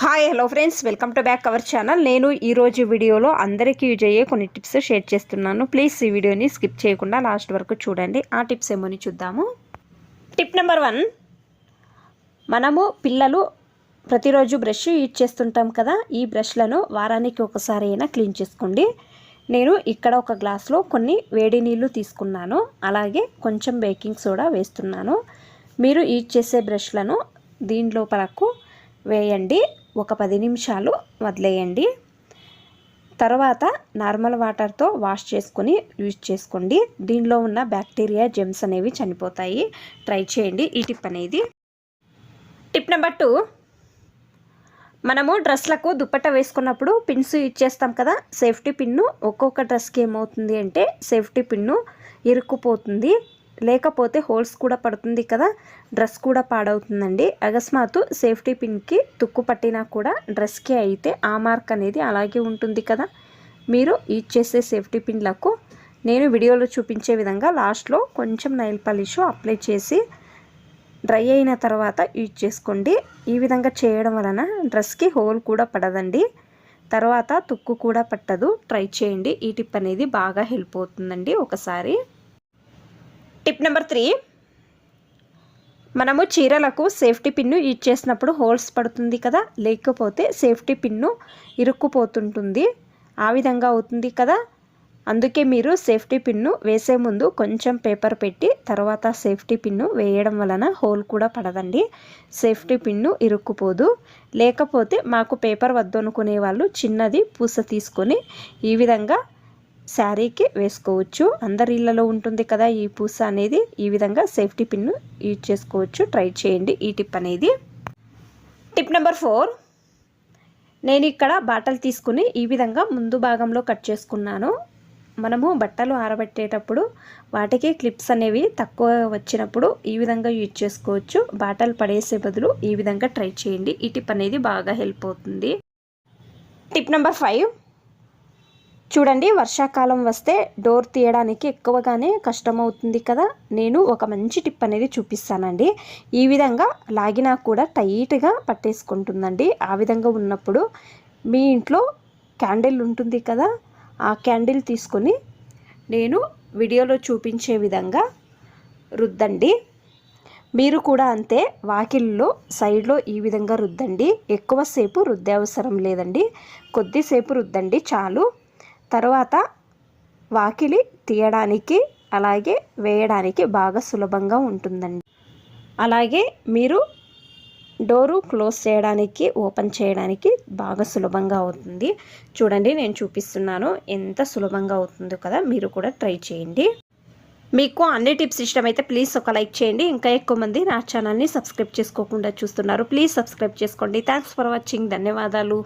Hi hello friends welcome to back our channel నేను ఈరోజు వీడియోలో అందరికీ యూజ్ అయ్యే కొన్ని టిప్స్ షేర్ చేస్తున్నాను. ప్లీజ్ ఈ వీడియోని స్కిప్ చేయకుండా లాస్ట్ వరకు చూడండి. ఆ టిప్స్ ఏమోని చూద్దాము? టిప్ నెంబర్ వన్ మనము పిల్లలు ప్రతిరోజు బ్రష్ యూజ్ చేస్తుంటాం కదా. ఈ బ్రష్లను వారానికి ఒకసారి అయినా క్లీన్ చేసుకోండి. నేను ఇక్కడ ఒక గ్లాస్లో కొన్ని వేడి నీళ్ళు తీసుకున్నాను. అలాగే కొంచెం బేకింగ్ సోడా వేస్తున్నాను. మీరు యూజ్ చేసే బ్రష్లను దీని లోపలకు వేయండి. ఒక పది నిమిషాలు వదిలేయండి. తర్వాత నార్మల్ వాటర్తో వాష్ చేసుకొని యూజ్ చేసుకోండి. దీనిలో ఉన్న బ్యాక్టీరియా జెమ్స్ అనేవి చనిపోతాయి. ట్రై చేయండి ఈ టిప్ అనేది. Tip number two. మనము డ్రెస్లకు దుప్పట్ట వేసుకున్నప్పుడు పిన్స్ యూజ్ చేస్తాం కదా. సేఫ్టీ పిన్ను ఒక్కొక్క డ్రెస్కి ఏమవుతుంది అంటే సేఫ్టీ పిన్ను ఇరుక్కుపోతుంది. లేకపోతే హోల్స్ కూడా పడుతుంది కదా డ్రెస్ కూడా పాడవుతుందండి. అకస్మాత్తు సేఫ్టీ పిన్కి తుక్కు పట్టినా కూడా డ్రెస్కి అయితే ఆ మార్క్ అనేది అలాగే ఉంటుంది కదా. మీరు యూజ్ చేసే సేఫ్టీ పిన్లకు నేను వీడియోలో చూపించే విధంగా లాస్ట్లో కొంచెం నైల్ పాలిష్ అప్లై చేసి డ్రై అయిన తర్వాత యూజ్ చేసుకోండి. ఈ విధంగా చేయడం వలన డ్రెస్కి హోల్ కూడా పడదండి. తర్వాత తుక్కు కూడా పట్టదు. ట్రై చేయండి. ఈ టిప్ అనేది బాగా హెల్ప్ అవుతుందండి ఒకసారి. Tip number three. మనము చీరలకు సేఫ్టీ పిన్ను యూజ్ చేసినప్పుడు హోల్స్ పడుతుంది కదా? లేకపోతే సేఫ్టీ పిన్ను ఇరుక్కుపోతుంటుంది. ఆ విధంగా అవుతుంది కదా? అందుకే మీరు సేఫ్టీ పిన్ను వేసే ముందు కొంచెం పేపర్ పెట్టి తర్వాత సేఫ్టీ పిన్ను వేయడం వలన హోల్ కూడా పడదండి. సేఫ్టీ పిన్ను ఇరుక్కుపోదు. లేకపోతే మాకు పేపర్ వద్దనుకునే వాళ్ళు చిన్నది పూస తీసుకొని ఈ విధంగా శారీకి వేసుకోవచ్చు. అందరి ఇళ్ళలో ఉంటుంది కదా ఈ పూస అనేది. ఈ విధంగా సేఫ్టీ పిన్ యూజ్ చేసుకోవచ్చు. ట్రై చేయండి ఈ టిప్ అనేది. Tip number four. నేను ఇక్కడ బాటలు తీసుకుని ఈ విధంగా ముందు భాగంలో కట్ చేసుకున్నాను. మనము బట్టలు ఆరబెట్టేటప్పుడు వాటికి క్లిప్స్ అనేవి తక్కువ వచ్చినప్పుడు ఈ విధంగా యూజ్ చేసుకోవచ్చు. బాటలు పడేసే బదులు ఈ విధంగా ట్రై చేయండి. ఈ టిప్ అనేది బాగా హెల్ప్ అవుతుంది. Tip number five. చూడండి వర్షాకాలం వస్తే డోర్ తీయడానికి ఎక్కువగానే కష్టమవుతుంది కదా. నేను ఒక మంచి టిప్ అనేది చూపిస్తానండి. ఈ విధంగా లాగినా కూడా టైట్గా పట్టేసుకుంటుందండి. ఆ విధంగా ఉన్నప్పుడు మీ ఇంట్లో క్యాండిల్ ఉంటుంది కదా ఆ క్యాండిల్ తీసుకొని నేను వీడియోలో చూపించే విధంగా రుద్దండి. మీరు కూడా అంతే వాకిల్లో సైడ్లో ఈ విధంగా రుద్దండి. ఎక్కువసేపు రుద్దే అవసరం లేదండి. కొద్దిసేపు రుద్దండి చాలు. తర్వాత వాకిలి తీయడానికి అలాగే వేయడానికి బాగా సులభంగా ఉంటుందండి. అలాగే మీరు డోరు క్లోజ్ చేయడానికి ఓపెన్ చేయడానికి బాగా సులభంగా అవుతుంది. చూడండి నేను చూపిస్తున్నాను ఎంత సులభంగా అవుతుందో కదా మీరు కూడా ట్రై చేయండి. మీకు అన్ని టిప్స్ ఇష్టమైతే ప్లీజ్ ఒక లైక్ చేయండి. ఇంకా ఎక్కువ మంది నా ఛానల్ని సబ్స్క్రైబ్ చేసుకోకుండా చూస్తున్నారు. ప్లీజ్ సబ్స్క్రైబ్ చేసుకోండి. Thanks for watching. ధన్యవాదాలు.